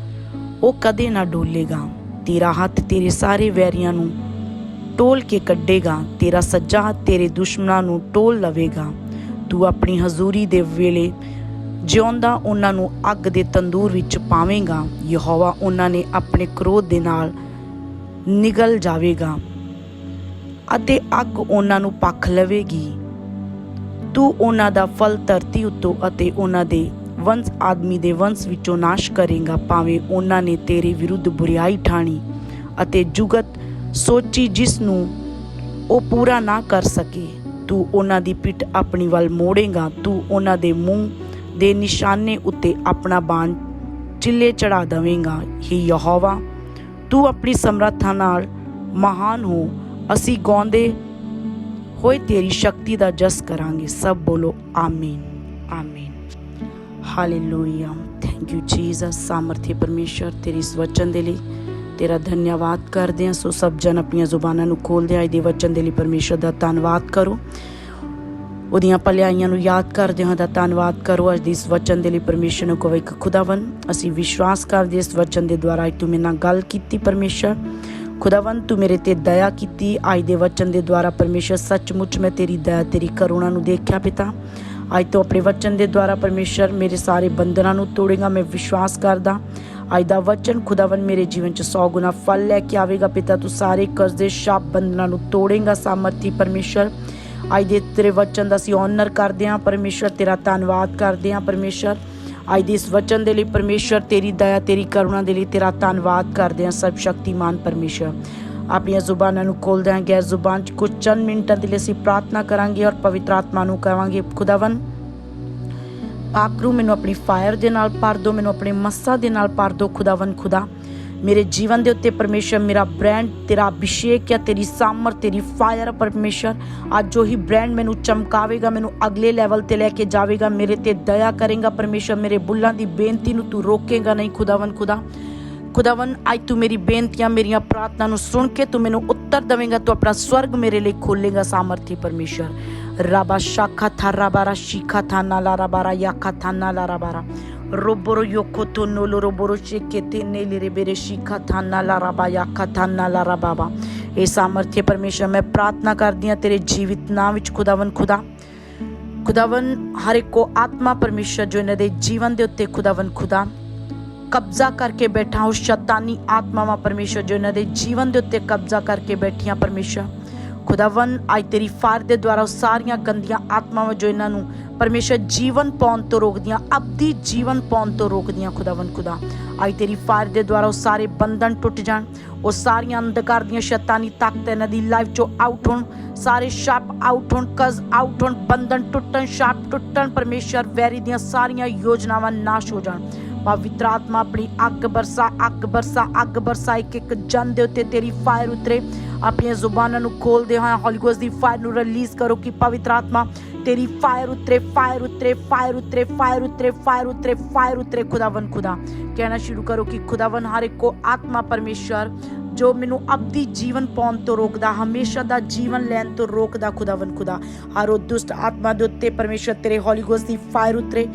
ਉਹ ਕਦੇ ਨਾ ਡੋਲੇਗਾ। ਤੇਰਾ ਹੱਥ ਤੇਰੇ ਸਾਰੇ ਵੈਰੀਆਂ ਨੂੰ ਟੋਲ ਕੇ ਕੱਢੇਗਾ, ਤੇਰਾ ਸੱਜਾ ਹੱਥ ਤੇਰੇ ਦੁਸ਼ਮਣਾਂ ਨੂੰ ਟੋਲ ਲਵੇਗਾ। ਤੂੰ ਆਪਣੀ ਹਜ਼ੂਰੀ ਦੇ ਵੇਲੇ ਜਿਉਂਦਾ ਉਹਨਾਂ ਨੂੰ ਅੱਗ ਦੇ ਤੰਦੂਰ ਵਿੱਚ ਪਾਵੇਂਗਾ। ਯਹੋਵਾ ਉਹਨਾਂ ਨੇ ਆਪਣੇ ਕ੍ਰੋਧ ਦੇ ਨਾਲ ਨਿਗਲ ਜਾਵੇਗਾ ਅਤੇ ਅੱਗ ਉਹਨਾਂ ਨੂੰ ਪੱਖ ਲਵੇਗੀ। ਤੂੰ ਉਹਨਾਂ ਦਾ ਫਲ ਧਰਤੀ ਉੱਤੋਂ ਅਤੇ ਉਹਨਾਂ ਦੇ ਵੰਸ਼, ਆਦਮੀ ਦੇ ਵੰਸ਼ ਵਿੱਚੋਂ ਨਾਸ਼ ਕਰੇਗਾ। ਭਾਵੇਂ ਉਹਨਾਂ ਨੇ ਤੇਰੇ ਵਿਰੁੱਧ ਬੁਰੀਾਈ ਠਾਣੀ ਅਤੇ ਜੁਗਤ ਸੋਚੀ ਜਿਸ ਨੂੰ ਉਹ ਪੂਰਾ ਨਾ ਕਰ ਸਕੇ। ਤੂੰ ਉਹਨਾਂ ਦੀ ਪਿੱਠ ਆਪਣੀ ਵੱਲ ਮੋੜੇਗਾ। ਤੂੰ ਉਹਨਾਂ ਦੇ ਮੂੰਹ ਦੇ ਨਿਸ਼ਾਨੇ ਉੱਤੇ ਆਪਣਾ ਬਾਣ ਚਿੱਲੇ ਚੜਾ ਦਵੇਂਗਾ। ਹੀ ਯਹੋਵਾ, ਤੂੰ ਆਪਣੀ ਸਮਰੱਥਾ ਨਾਲ ਮਹਾਨ ਹੋ। ਅਸੀਂ ਗਾਉਂਦੇ ਹੋਏ ਤੇਰੀ ਸ਼ਕਤੀ ਦਾ ਜਸ ਕਰਾਂਗੇ। ਸਭ ਬੋਲੋ ਆਮੀਨ ਆਮੀਨ। ਹਾਲੇਲੂਇਆ ਥੈਂਕ ਯੂ ਜੀਸਸ ਸਾਮਰਥੀ ਪਰਮੇਸ਼ਰ ਤੇਰੀ ਇਸ ਵਚਨ ਦੇ ਲਈ ਤੇਰਾ ਧੰਨਵਾਦ ਕਰਦੇ ਹਾਂ। ਸੋ ਸਭ ਜਨ ਆਪਣੀਆਂ ਜ਼ੁਬਾਨਾਂ ਨੂੰ ਖੋਲਦੇ ਆਏ ਦੇ ਵਚਨ ਦੇ ਲਈ ਪਰਮੇਸ਼ਰ ਦਾ ਧੰਨਵਾਦ ਕਰੋ। ਉਹਦੀਆਂ ਭਲਾਈਆਂ ਨੂੰ ਯਾਦ ਕਰਦੇ ਹਾਂ ਦਾ ਧੰਨਵਾਦ ਕਰੋ। ਅੱਜ ਦੀ ਇਸ ਵਚਨ ਦੇ ਲਈ ਪਰਮੇਸ਼ਰ ਨੂੰ ਕਹੋ ਇੱਕ ਖੁਦਾਵੰ ਅਸੀਂ ਵਿਸ਼ਵਾਸ ਕਰਦੇ ਇਸ ਵਚਨ ਦੇ ਦੁਆਰਾ ਅੱਜ ਤੂੰ ਮੇਰੇ ਨਾਲ ਗੱਲ ਕੀਤੀ ਪਰਮੇਸ਼ਰ। ਖੁਦਾਵੰ ਤੂੰ ਮੇਰੇ ਤੇ ਦਇਆ ਕੀਤੀ। ਅੱਜ ਦੇ ਵਚਨ ਦੇ ਦੁਆਰਾ ਪਰਮੇਸ਼ਰ ਸੱਚਮੁੱਚ ਮੈਂ ਤੇਰੀ ਦਇਆ, ਤੇਰੀ ਕਰੁਣਾ ਨੂੰ ਦੇਖਿਆ ਪਿਤਾ। ਅੱਜ ਤੋਂ ਆਪਣੇ ਵਚਨ ਦੇ ਦੁਆਰਾ ਪਰਮੇਸ਼ਰ ਮੇਰੇ ਸਾਰੇ ਬੰਧਨਾਂ ਨੂੰ ਤੋੜੇਗਾ। ਮੈਂ ਵਿਸ਼ਵਾਸ ਕਰਦਾ ਅੱਜ ਦਾ ਵਚਨ ਖੁਦਾਵੰ ਮੇਰੇ ਜੀਵਨ 'ਚ 100 ਗੁਣਾ ਫਲ ਲੈ ਕੇ ਆਵੇਗਾ। ਪਿਤਾ, ਤੂੰ ਸਾਰੇ ਕਰਜ਼ ਦੇ ਸ਼ਾਪ ਬੰਧਨਾਂ ਨੂੰ ਤੋੜੇਗਾ, ਸਾਮਰਥੀ ਪਰਮੇਸ਼ਰ। ਅੱਜ ਦੇ ਤੇਰੇ ਵਚਨ ਦਾ ਅਸੀਂ ਆਨਰ ਕਰਦੇ ਹਾਂ। ਪਰਮੇਸ਼ਰ, ਤੇਰਾ ਧੰਨਵਾਦ ਕਰਦੇ ਹਾਂ ਪਰਮੇਸ਼ਰ। ਅੱਜ ਦੇ ਇਸ ਵਚਨ ਦੇ ਲਈ ਪਰਮੇਸ਼ਰ, ਤੇਰੀ ਦਇਆ, ਤੇਰੀ ਕਰੁਣਾ ਦੇ ਲਈ ਤੇਰਾ ਧੰਨਵਾਦ ਕਰਦੇ ਹਾਂ ਸਰਬ ਸ਼ਕਤੀਮਾਨ ਪਰਮੇਸ਼ਰ। ਆਪਣੀਆਂ ਜ਼ੁਬਾਨਾਂ ਨੂੰ ਖੋਲਦੇ ਹਾਂ ਗੈਰ ਜ਼ੁਬਾਨ 'ਚ ਕੁਝ ਚੰਦ ਮਿੰਟਾਂ ਦੇ ਲਈ ਅਸੀਂ ਪ੍ਰਾਰਥਨਾ ਕਰਾਂਗੇ ਔਰ ਪਵਿੱਤਰ ਆਤਮਾ ਨੂੰ ਕਹਾਂਗੇ ਖੁਦਾਵੰ ਆਕਰੂ ਮੈਨੂੰ ਆਪਣੀ ਫਾਇਰ ਦੇ ਨਾਲ ਭਰ ਦਿਓ, ਮੈਨੂੰ ਆਪਣੇ ਮੱਸਾ ਦੇ ਨਾਲ ਭਰ ਦਿਓ ਖੁਦਾਵੰ ਖੁਦਾ। ਮੇਰੇ ਜੀਵਨ ਦੇ ਉੱਤੇ ਪਰਮੇਸ਼ਰ, ਮੇਰਾ ਬ੍ਰਾਂਡ ਤੇਰਾ ਅਭਿਸ਼ੇਕ ਜਾਂ ਤੇਰੀ ਸਾਮਰ, ਤੇਰੀ ਫਾਇਰ ਪਰਮੇਸ਼ਰ। ਅੱਜ ਜੋ ਹੀ ਬ੍ਰਾਂਡ ਮੈਨੂੰ ਚਮਕਾਵੇਗਾ, ਮੈਨੂੰ ਅਗਲੇ ਲੈਵਲ ਤੇ ਲੈ ਕੇ ਜਾਵੇਗਾ, ਮੇਰੇ ਤੇ ਦਇਆ ਕਰੇਗਾ ਪਰਮੇਸ਼ਰ, ਮੇਰੇ ਬੁੱਲਾਂ ਦੀ ਬੇਨਤੀ ਨੂੰ ਤੂੰ ਰੋਕੇਗਾ ਨਹੀਂ ਖੁਦਾਵੰ ਖੁਦਾ। ਖੁਦਾਵੰ ਅੱਜ ਤੂੰ ਮੇਰੀ ਬੇਨਤੀਆਂ, ਮੇਰੀਆਂ ਪ੍ਰਾਰਥਨਾ ਨੂੰ ਸੁਣ ਕੇ ਤੂੰ ਮੈਨੂੰ ਉੱਤਰ ਦੇਵੇਂਗਾ, ਤੂੰ ਆਪਣਾ ਸਵਰਗ ਮੇਰੇ ਲਈ ਖੋਲੇਗਾ, ਸਾਮਰਥੀ ਪਰਮੇਸ਼ਰ। Rabashakata rabarashikata nalarabara yakata nalarabara. Roboro yokoto noloroboro shekete nelebere shikata nalaraba yakata nalarababa. ਇਹ ਸਮਰਥ ਪਰਮੇਸ਼ਰ ਮੈਂ ਪ੍ਰਾਰਥਨਾ ਕਰਦੀ ਹਾਂ ਤੇਰੇ ਜੀਵਿਤ ਨਾਮ ਵਿੱਚ ਖੁਦਾਵੰ ਖੁਦਾ ਖੁਦਾਵੰ ਹਰ ਇੱਕ ਕੋ ਆਤਮਾ ਪਰਮੇਸ਼ਰ ਜੋ ਇਹਨਾਂ ਦੇ ਜੀਵਨ ਦੇ ਉੱਤੇ ਖੁਦਾਵੰ ਖੁਦਾ ਕਬਜ਼ਾ ਕਰਕੇ ਬੈਠਾ ਉਹ ਸ਼ੈਤਾਨੀ ਆਤਮਾਵਾਂ ਪਰਮੇਸ਼ਰ ਜੋ ਇਹਨਾਂ ਦੇ ਜੀਵਨ ਦੇ ਉੱਤੇ ਕਬਜ਼ਾ ਕਰਕੇ ਬੈਠੀਆਂ ਪਰਮੇਸ਼ਰ ਖੁਦਾਵੰ ਅੱਜ ਤੇਰੀ ਫਾਰ ਦੇ ਦੁਆਰਾ ਸਾਰੀਆਂ ਗੰਦੀਆਂ ਆਤਮਾਵਾਂ ਜੋ ਇਹਨਾਂ ਨੂੰ ਪਰਮੇਸ਼ਰ ਜੀਵਨ ਪਾਉਣ ਤੋਂ ਰੋਕਦੀਆਂ ਅਬਦੀ ਜੀਵਨ ਪਾਉਣ ਤੋਂ ਰੋਕਦੀਆਂ ਖੁਦਾਵੰ ਖੁਦਾ। ਅੱਜ ਤੇਰੀ ਫਾਰ ਦੇ ਦੁਆਰਾ ਉਹ ਸਾਰੇ ਬੰਧਨ ਟੁੱਟ ਜਾਣ, ਉਹ ਸਾਰੀਆਂ ਅੰਧਕਾਰ ਦੀਆਂ ਸ਼ੈਤਾਨੀ ਤਾਕਤ ਇਹਨਾਂ ਦੀ ਲਾਈਫ ਚੋਂ ਆਊਟ ਹੋਣ, ਸਾਰੇ ਸ਼ਾਪ ਆਊਟ ਹੋਣ ਕਜ਼ ਆਊਟ ਹੋਣ, ਬੰਧਨ ਟੁੱਟਣ ਸ਼ਾਪ ਟੁੱਟਣ, ਪਰਮੇਸ਼ਰ ਵੈਰੀ ਦੀਆਂ ਸਾਰੀਆਂ ਯੋਜਨਾਵਾਂ ਨਾਸ਼ ਹੋ ਜਾਣ। ਪਵਿੱਤਰ ਆਤਮਾ, ਆਪਣੀ ਅੱਗ ਬਰਸਾ ਅੱਗ ਬਰਸਾ ਅੱਗ ਬਰਸਾ, ਇੱਕ ਇੱਕ ਜਨ ਦੇ ਉੱਤੇ ਤੇਰੀ ਫਾਇਰ ਉਤਰੇ। ਆਪਣੀਆਂ ਜ਼ੁਬਾਨਾਂ ਨੂੰ ਖੋਲਦੇ ਹਾਂ ਹੋਲੀ ਗੋਸਟ ਦੀ ਫਾਇਰ ਨੂੰ ਰਿਲੀਜ਼ ਕਰੋ ਕਿ ਪਵਿੱਤਰ ਆਤਮਾ ਤੇਰੀ ਫਾਇਰ ਉਤਰੇ ਫਾਇਰ ਉਤਰੇ ਫਾਇਰ ਉਤਰੇ ਫਾਇਰ ਉਤਰੇ ਫਾਇਰ ਉਤਰੇ ਫਾਇਰ ਉਤਰੇ। ਖੁਦਾਵੰ ਖੁਦਾ, ਕਹਿਣਾ ਸ਼ੁਰੂ ਕਰੋ ਕਿ ਖੁਦਾਵੰ ਹਰ ਇੱਕ ਕੋ ਆਤਮਾ ਪਰਮੇਸ਼ਰ ਜੋ ਮੈਨੂੰ ਅਬਦੀ ਜੀਵਨ ਪਾਉਣ ਤੋਂ ਰੋਕਦਾ, ਹਮੇਸ਼ਾ ਦਾ ਜੀਵਨ ਲੈਣ ਤੋਂ ਰੋਕਦਾ। ਖੁਦਾਵੰ ਖੁਦਾ, ਹਰ ਉਹ ਦੁਸ਼ਟ ਆਤਮਾ ਦੇ ਉੱਤੇ ਪਰਮੇਸ਼ਰ ਤੇਰੇ ਹੋਲੀ ਗੋਸਟ ਦੀ ਫਾਇਰ ਉਤਰੇ।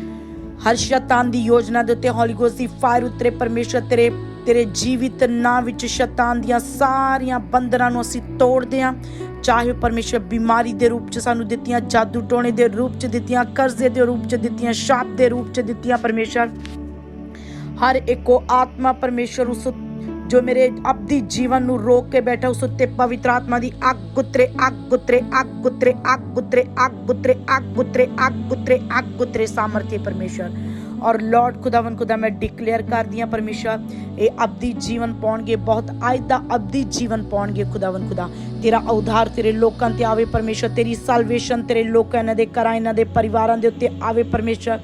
ਹਰ ਸ਼ੈਤਾਨ ਦੀ ਯੋਜਨਾ ਦੇ ਉੱਤੇ ਹੌਲੀ ਗੋਸਟ ਦੀ ਫਾਇਰ ਉਤਰੇ, ਪਰਮੇਸ਼ਰ ਤੇਰੇ ਤੇਰੇ ਜੀਵਿਤ ਨਾਂ ਵਿੱਚ ਸ਼ੈਤਾਨ ਦੀਆਂ ਸਾਰੀਆਂ ਬੰਦਰਾਂ ਨੂੰ ਅਸੀਂ ਤੋੜਦੇ ਹਾਂ। ਚਾਹੇ ਪਰਮੇਸ਼ਰ ਬਿਮਾਰੀ ਦੇ ਰੂਪ 'ਚ ਸਾਨੂੰ ਦਿੱਤੀਆਂ, ਜਾਦੂ ਟੋਣੇ ਦੇ ਰੂਪ 'ਚ ਦਿੱਤੀਆਂ, ਕਰਜ਼ੇ ਦੇ ਰੂਪ 'ਚ ਦਿੱਤੀਆਂ, ਸ਼ਾਪ ਦੇ ਰੂਪ 'ਚ ਦਿੱਤੀਆਂ ਪਰਮੇਸ਼ਰ। ਹਰ ਇੱਕੋ ਆਤਮਾ ਪਰਮੇਸ਼ਰ ਉਸ ਜੋ ਮੇਰੇ ਅਬਦੀ ਜੀਵਨ ਨੂੰ ਰੋਕ ਕੇ ਬੈਠਾ, ਉਸ ਉੱਤੇ ਪਵਿੱਤਰ ਆਤਮਾ ਦੀ ਅੱਗ ਗੁੱਤਰੇ ਅੱਗ ਗੁੱਤਰੇ ਅੱਗ ਗੁੱਤਰੇ ਅੱਗ ਗੁੱਤਰੇ ਅੱਗ ਗੁੱਤਰੇ ਅੱਗ ਗੁੱਤਰੇ ਅੱਗ ਗੁੱਤਰੇ ਅੱਗ ਗੁੱਤਰੇ ਸਾਮਰਥੀ ਪਰਮੇਸ਼ਰ। ਔਰ ਲਾਰਡ ਖੁਦਾਵੰ ਖੁਦਾ, ਮੈਂ ਡਿਕਲੇਅਰ ਕਰਦੀ ਹਾਂ ਪਰਮੇਸ਼ਰ, ਇਹ ਅਬਦੀ ਜੀਵਨ ਪਾਉਣਗੇ, ਬਹੁਤ ਅੱਜ ਦਾ ਅਬਦੀ ਜੀਵਨ ਪਾਉਣਗੇ ਖੁਦਾਵੰ ਖੁਦਾ। ਤੇਰਾ ਉਧਾਰ ਤੇਰੇ ਲੋਕਾਂ ਤੇ ਆਵੇ ਪਰਮੇਸ਼ਰ, ਤੇਰੀ ਸਾਲਵੇਸ਼ਨ ਤੇਰੇ ਲੋਕਾਂ, ਇਹਨਾਂ ਦੇ ਘਰਾਂ, ਇਹਨਾਂ ਦੇ ਪਰਿਵਾਰਾਂ ਦੇ ਉੱਤੇ ਆਵੇ ਪਰਮੇਸ਼ਰ।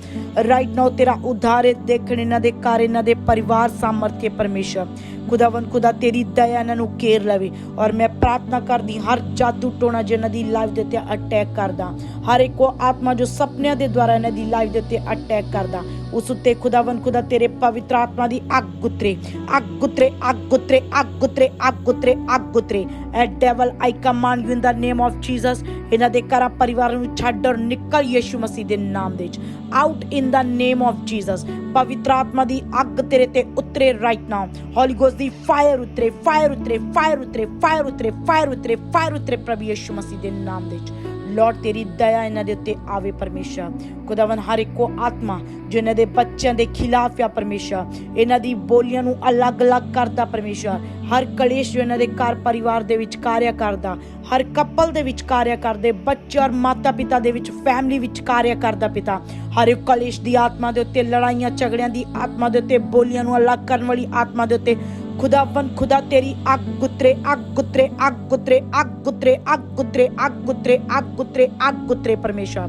ਰਾਈਟ ਨਾਓ ਤੇਰਾ ਉਧਾਰ ਦੇਖਣ, ਇਹਨਾਂ ਦੇ ਘਰ, ਇਹਨਾਂ ਦੇ ਪਰਿਵਾਰ ਸਾਮਰਥੀ ਪਰਮੇਸ਼ਰ। ਖੁਦਾਵੰ ਖੁਦਾ, ਤੇਰੀ ਦਇਆ ਇਹਨਾਂ ਨੂੰ ਕੇਰ ਲਵੇ। ਔਰ ਮੈਂ ਪ੍ਰਾਰਥਨਾ ਕਰਦੀ ਹਰ ਜਾਦੂ ਟੋਣਾ ਜਿਹਨਾਂ ਦੀ ਲਾਈਫ ਦੇ ਉੱਤੇ ਅਟੈਕ ਕਰਦਾ। ਹਰ ਇੱਕ ਉਹ ਆਤਮਾ ਜੋ ਸੁਪਨਿਆਂ ਦੇ ਦੁਆਰਾ ਇਹਨਾਂ ਦੀ ਲਾਈਫ ਦੇ ਉੱਤੇ ਅਟੈਕ ਕਰਦਾ। ਉਸ ਉੱਤੇ ਖੁਦਾਵੰ ਖੁਦਾ ਤੇਰੇ ਪਵਿੱਤਰ ਆਤਮਾ ਦੀ ਅੱਗ ਗੁੱਤਰੇ ਅੱਗ ਗੁੱਤਰੇ ਅੱਗ ਗੁੱਤਰੇ ਅੱਗ ਗੁੱਤਰੇ ਅੱਗ ਗੁੱਤਰੇ ਅੱਗ ਗੁੱਤਰੇ ਐ devil I command you in the name of Jesus ਇਹਨਾਂ ਦੇ ਘਰਾਂ ਪਰਿਵਾਰਾਂ ਨੂੰ ਛੱਡ ਔਰ ਨਿਕਲ ਯੀਸ਼ੂ ਮਸੀਹ ਦੇ ਨਾਮ ਦੇ ਵਿੱਚ। Out in the name of Jesus ਪਵਿੱਤਰ ਆਤਮਾ ਦੀ ਅੱਗ ਤੇਰੇ ਤੇ ਉਤਰੇ ਰਾਈਟ ਨਾਓ ਹੋਲੀ ਗੋਸਟ ਦੀ ਫਾਇਰ ਉਤਰੇ ਫਾਇਰ ਉਤਰੇ ਫਾਇਰ ਉਤਰੇ ਫਾਇਰ ਉਤਰੇ ਫਾਇਰ ਉਤਰੇ ਫਾਇਰ ਉਤਰੇ ਪ੍ਰਭੂ ਯੀਸ਼ੂ ਮਸੀਹ ਦੇ ਨਾਮ ਦੇ ਵਿੱਚ। ਲਾਰਡ ਤੇਰੀ ਦਇਆ ਇਹਨਾਂ ਦੇ ਉੱਤੇ ਆਵੇ ਪਰਮੇਸ਼ਰ। ਖੁਦਾਵੰ ਹਰ ਇੱਕੋ ਆਤਮਾ ਜੋ ਇਹਨਾਂ ਦੇ ਬੱਚਿਆਂ ਦੇ ਖਿਲਾਫ ਆ ਪਰਮੇਸ਼ਰ। ਇਹਨਾਂ ਦੀ ਬੋਲੀਆਂ ਨੂੰ ਅਲੱਗ-ਅਲੱਗ ਕਰਦਾ ਪਰਮੇਸ਼ਰ। ਹਰ ਕਲੇਸ਼ ਜੋ ਇਹਨਾਂ ਦੇ ਘਰ ਪਰਿਵਾਰ ਦੇ ਵਿੱਚ ਕਾਰਿਆ ਕਰਦਾ, ਹਰ ਕਪਲ ਦੇ ਵਿੱਚ ਕਾਰਿਆ ਕਰਦੇ, ਬੱਚੇ ਔਰ ਮਾਤਾ ਪਿਤਾ ਦੇ ਵਿੱਚ ਫੈਮਿਲੀ ਵਿੱਚ ਕਾਰਿਆ ਕਰਦਾ ਪਿਤਾ। ਹਰ ਇੱਕ ਕਲੇਸ਼ ਦੀ ਆਤਮਾ ਦੇ ਉੱਤੇ, ਲੜਾਈਆਂ, ਝਗੜਿਆਂ ਦੀ ਆਤਮਾ ਦੇ ਉੱਤੇ, ਬੋਲੀਆਂ ਨੂੰ ਅਲੱਗ ਕਰਨ ਵਾਲੀ ਆਤਮਾ ਦੇ ਉੱਤੇ ਖੁਦਾਵੰ ਖੁਦਾ ਤੇਰੀ ਅੱਗ ਗੁੱਤਰੇ ਅੱਗ ਗੁੱਤਰੇ ਅੱਗ ਗੁੱਤਰੇ ਅੱਗ ਗੁੱਤਰੇ ਅੱਗ ਗੁੱਤਰੇ ਅੱਗ ਗੁੱਤਰੇ ਅੱਗ ਗੁੱਤਰੇ ਅੱਗ ਗੁੱਤਰੇ ਪਰਮੇਸ਼ਰ।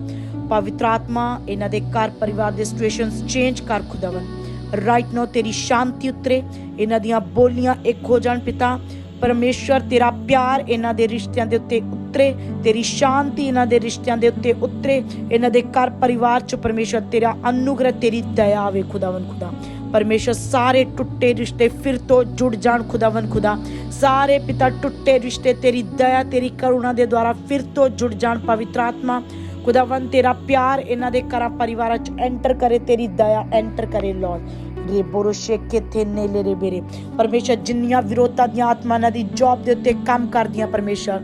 ਪਵਿੱਤਰ ਆਤਮਾ, ਇਹਨਾਂ ਦੇ ਘਰ ਪਰਿਵਾਰ ਦੇ ਸਿਚੁਏਸ਼ਨਸ ਚੇਂਜ ਕਰ ਖੁਦਾਵੰ ਰਾਈਟ ਨਾਓ ਤੇਰੀ ਸ਼ਾਂਤੀ ਉਤਰੇ, ਇਹਨਾਂ ਦੀਆਂ ਬੋਲੀਆਂ ਇੱਕ ਹੋ ਜਾਣ ਪਿਤਾ। ਪਰਮੇਸ਼ਵਰ ਤੇਰਾ ਪਿਆਰ ਇਹਨਾਂ ਦੇ ਰਿਸ਼ਤਿਆਂ ਦੇ ਉੱਤੇ ਉਤਰੇ, ਤੇਰੀ ਸ਼ਾਂਤੀ ਇਹਨਾਂ ਦੇ ਰਿਸ਼ਤਿਆਂ ਦੇ ਉੱਤੇ ਉਤਰੇ। ਇਹਨਾਂ ਦੇ ਘਰ ਪਰਿਵਾਰ ਚ ਪਰਮੇਸ਼ਵਰ ਤੇਰਾ ਅਨੁਗ੍ਰਹ, ਤੇਰੀ ਦਇਆ ਵੇ ਖੁਦਾਵੰ ਖੁਦਾ। ਪਰਮੇਸ਼ਵਰ ਸਾਰੇ ਟੁੱਟੇ ਰਿਸ਼ਤੇ ਫਿਰ ਤੋਂ ਜੁੜ ਜਾਣ ਖੁਦਾਵੰ ਖੁਦਾ। ਸਾਰੇ ਪਿਤਾ ਟੁੱਟੇ ਰਿਸ਼ਤੇ, ਤੇਰੀ ਦਇਆ, ਤੇਰੀ ਕਰੁਣਾ ਦੇ ਦੁਆਰਾ ਫਿਰ ਤੋਂ ਜੁੜ ਜਾਣ ਪਵਿੱਤਰ ਆਤਮਾ। ਖੁਦਾਵੰ ਤੇਰਾ ਪਿਆਰ ਇਹਨਾਂ ਦੇ ਘਰਾਂ ਪਰਿਵਾਰਾਂ ਚ ਐਂਟਰ ਕਰੇ, ਤੇਰੀ ਦਇਆ ਐਂਟਰ ਕਰੇ ਲਾਰਡ ਰੇ ਬੋਰੋ ਸ਼ੇਕੇ ਨੇਲੇ ਰੇ ਬੇਰੇ। ਪਰਮੇਸ਼ਰ, ਜਿੰਨੀਆਂ ਵਿਰੋਧਤਾ ਦੀਆਂ ਆਤਮਾਵਾਂ ਦੀ ਜੌਬ ਦੇ ਉੱਤੇ ਕੰਮ ਕਰਦੀਆਂ, ਪਰਮੇਸ਼ਰ।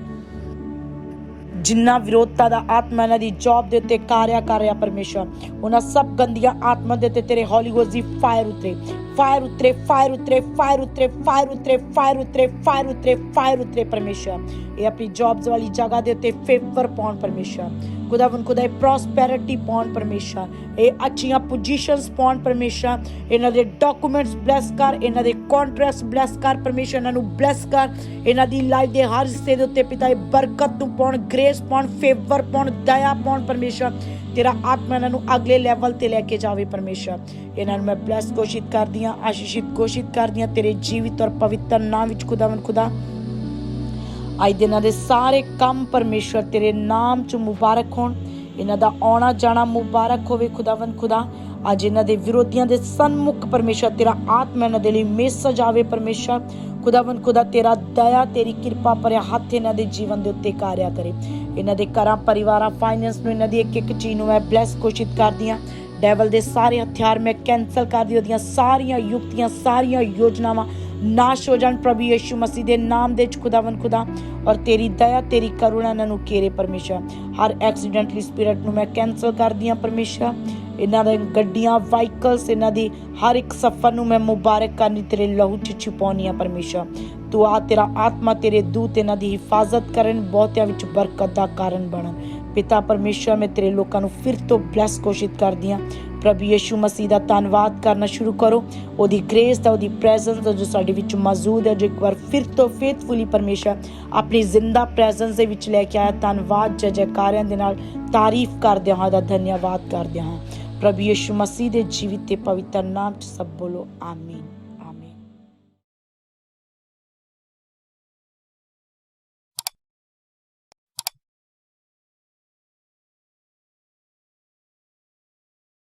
ਜਿੰਨਾ ਵਿਰੋਧਤਾ ਦਾ ਆਤਮਾ ਇਹਨਾਂ ਦੀ ਜੌਬ ਦੇ ਉੱਤੇ ਕਾਰਿਆ ਕਰ ਰਿਹਾ ਪਰਮੇਸ਼ਰ ਉਹਨਾਂ ਸਭ ਗੰਦੀਆਂ ਆਤਮਾ ਦੇ ਉੱਤੇ ਤੇਰੇ ਹੌਲੀ ਗੋਸਟ ਦੀ ਫਾਇਰ ਉਤਰੇ ਫਾਇਰ ਉਤਰੇ ਫਾਇਰ ਉਤਰੇ ਫਾਇਰ ਉਤਰੇ ਫਾਇਰ ਉਤਰੇ ਫਾਇਰ ਉਤਰੇ ਫਾਇਰ ਉਤਰੇ ਫਾਇਰ ਉਤਰੇ ਪਰਮੇਸ਼ਰ ਇਹ ਆਪਣੀ ਜੌਬਸ ਵਾਲੀ ਜਗ੍ਹਾ ਦੇ ਉੱਤੇ ਫੇਵਰ ਪਾਉਣ ਪਰਮੇਸ਼ਰ ਖੁਦਾਵੰ ਖੁਦਾ, ਇਹ ਪ੍ਰੋਸਪੈਰਿਟੀ ਪਾਉਣ ਪਰਮੇਸ਼ਰ ਇਹ ਅੱਛੀਆਂ ਪੋਜੀਸ਼ਨਸ ਪਾਉਣ ਪਰਮੇਸ਼ਾ, ਇਹਨਾਂ ਦੇ ਡਾਕੂਮੈਂਟਸ ਬਲੈਸ ਕਰ, ਇਹਨਾਂ ਦੇ ਕੰਟਰੈਕਟਸ ਬਲੈਸ ਕਰ ਪਰਮੇਸ਼ਰ ਇਹਨਾਂ ਨੂੰ ਬਲੈਸ ਕਰ, ਇਹਨਾਂ ਦੀ ਲਾਈਫ ਦੇ ਹਰ ਹਿੱਸੇ ਦੇ ਉੱਤੇ ਪਿਤਾ, ਇਹ ਬਰਕਤ ਨੂੰ ਪਾਉਣ ਗ੍ਰੇਸ ਪਾਉਣ ਫੇਵਰ ਪਾਉਣ, ਦਇਆ ਪਾਉਣ ਪਰਮੇਸ਼ਾ, ਤੇਰਾ ਆਤਮਾ ਇਹਨਾਂ ਨੂੰ ਅਗਲੇ ਲੈਵਲ ਤੇ ਲੈ ਕੇ ਜਾਵੇ ਪਰਮੇਸ਼ਰ ਇਹਨਾਂ ਨੂੰ ਮੈਂ ਬਲੈਸ ਘੋਸ਼ਿਤ ਕਰਦੀ ਹਾਂ, ਆਸ਼ੀਸ਼ਿਤ ਘੋਸ਼ਿਤ ਕਰਦੀ ਹਾਂ ਤੇਰੇ ਜੀਵਿਤ ਔਰ ਪਵਿੱਤਰ ਨਾਮ ਵਿੱਚ ਖੁਦਾਵੰ ਖੁਦਾ। ਅੱਜ ਦੇ ਇਹਨਾਂ ਦੇ ਸਾਰੇ ਕੰਮ ਪਰਮੇਸ਼ਵਰ ਤੇਰੇ ਨਾਮ ਚ ਮੁਬਾਰਕ ਹੋਣ। ਇਹਨਾਂ ਦਾ ਆਉਣਾ ਜਾਣਾ ਮੁਬਾਰਕ ਹੋਵੇ ਖੁਦਾਵੰਦ ਖੁਦਾ। ਅੱਜ ਇਹਨਾਂ ਦੇ ਵਿਰੋਧੀਆਂ ਦੇ ਸਨਮੁਖ ਪਰਮੇਸ਼ਵਰ ਤੇਰਾ ਆਤਮਾ ਇਹਨਾਂ ਦੇ ਲਈ ਮੈਸੇਜ ਆਵੇ ਪਰਮੇਸ਼ਵਰ। ਖੁਦਾਵੰਦ ਖੁਦਾ, ਤੇਰਾ ਦਇਆ, ਤੇਰੀ ਕਿਰਪਾ ਭਰਿਆ ਹੱਥ ਇਹਨਾਂ ਦੇ ਜੀਵਨ ਦੇ ਉੱਤੇ ਕਾਰਿਆ ਕਰੇ। ਇਹਨਾਂ ਦੇ ਘਰਾਂ, ਪਰਿਵਾਰਾਂ ਫਾਈਨੈਂਸ ਨੂੰ ਇਹਨਾਂ ਦੀ ਇੱਕ ਇੱਕ ਚੀਜ਼ ਨੂੰ ਮੈਂ ਬਲੈਸ ਘੋਸ਼ਿਤ ਕਰਦੀ ਹਾਂ। ਡੈਵਲ ਦੇ ਸਾਰੇ ਹਥਿਆਰ ਮੈਂ ਕੈਨਸਲ ਕਰਦੀ ਉਹਦੀਆਂ ਸਾਰੀਆਂ ਯੁਕਤੀਆਂ, ਸਾਰੀਆਂ ਯੋਜਨਾਵਾਂ ਨਾਸ਼ ਹੋ ਜਾਣ ਪ੍ਰਭੂ ਯਿਸੂ ਮਸੀਹ ਦੇ ਨਾਮ ਦੇ ਚ ਖੁਦਾਵੰ ਖੁਦਾ। ਔਰ ਤੇਰੀ ਦਇਆ, ਤੇਰੀ ਕਰੁਣਾ ਇਹਨਾਂ ਨੂੰ ਕੇਰੇ ਪਰਮੇਸ਼ਰ। ਹਰ ਐਕਸੀਡੈਂਟਲੀ ਸਪਿਰਿਟ ਨੂੰ ਮੈਂ ਕੈਨਸਲ ਕਰਦੀ ਹਾਂ ਪਰਮੇਸ਼ਰ। ਇਹਨਾਂ ਦੇ ਗੱਡੀਆਂ ਵਾਹੀਕਲਸ ਇਹਨਾਂ ਦੀ ਹਰ ਇੱਕ ਸਫ਼ਰ ਨੂੰ ਮੈਂ ਮੁਬਾਰਕ ਕਰਨੀ, ਤੇਰੇ ਲਹੂ ਚ ਛੁਪਾਉਣੀ ਆ ਪਰਮੇਸ਼ਰ। ਤੂੰ ਆ ਤੇਰਾ ਆਤਮਾ, ਤੇਰੇ ਦੂਤ ਇਹਨਾਂ ਦੀ ਹਿਫਾਜ਼ਤ ਕਰਨ, ਬਹੁਤਿਆਂ ਵਿੱਚ ਬਰਕਤ ਦਾ ਕਾਰਨ ਬਣਨ ਪਿਤਾ ਪਰਮੇਸ਼ਰ, ਮੈਂ ਤੇਰੇ ਲੋਕਾਂ ਨੂੰ ਫਿਰ ਤੋਂ ਬਲੈਸ ਘੋਸ਼ਿਤ ਕਰਦੀ ਹਾਂ। ਪ੍ਰਭੂ ਯਿਸੂ ਮਸੀਹ ਦਾ ਧੰਨਵਾਦ ਕਰਨਾ ਸ਼ੁਰੂ ਕਰੋ। ਉਹਦੀ ਗ੍ਰੇਸ ਦਾ, ਉਹਦੀ ਪ੍ਰੈਜ਼ੈਂਸ ਦਾ ਜੋ ਸਾਡੇ ਵਿੱਚ ਮੌਜੂਦ ਹੈ, ਜੋ ਇੱਕ ਵਾਰ ਫਿਰ ਤੋਂ ਫੇਥਫੁਲੀ ਪਰਮੇਸ਼ਰ ਆਪਣੀ ਜ਼ਿੰਦਾ ਪ੍ਰੈਜ਼ੈਂਸ ਦੇ ਵਿੱਚ ਲੈ ਕੇ ਆਇਆ, ਧੰਨਵਾਦ ਜੈ ਜੈਕਾਰਿਆਂ ਦੇ ਨਾਲ ਤਾਰੀਫ ਕਰਦੇ ਹਾਂ ਦਾ ਧੰਨਵਾਦ ਕਰਦੇ ਹਾਂ। ਪ੍ਰਭੂ ਯਿਸੂ ਮਸੀਹ ਦੇ ਜੀਵਿਤ ਤੇ ਪਵਿੱਤਰ ਨਾਮ ਚ ਸਭ ਬੋਲੋ, ਆਮੀਨ।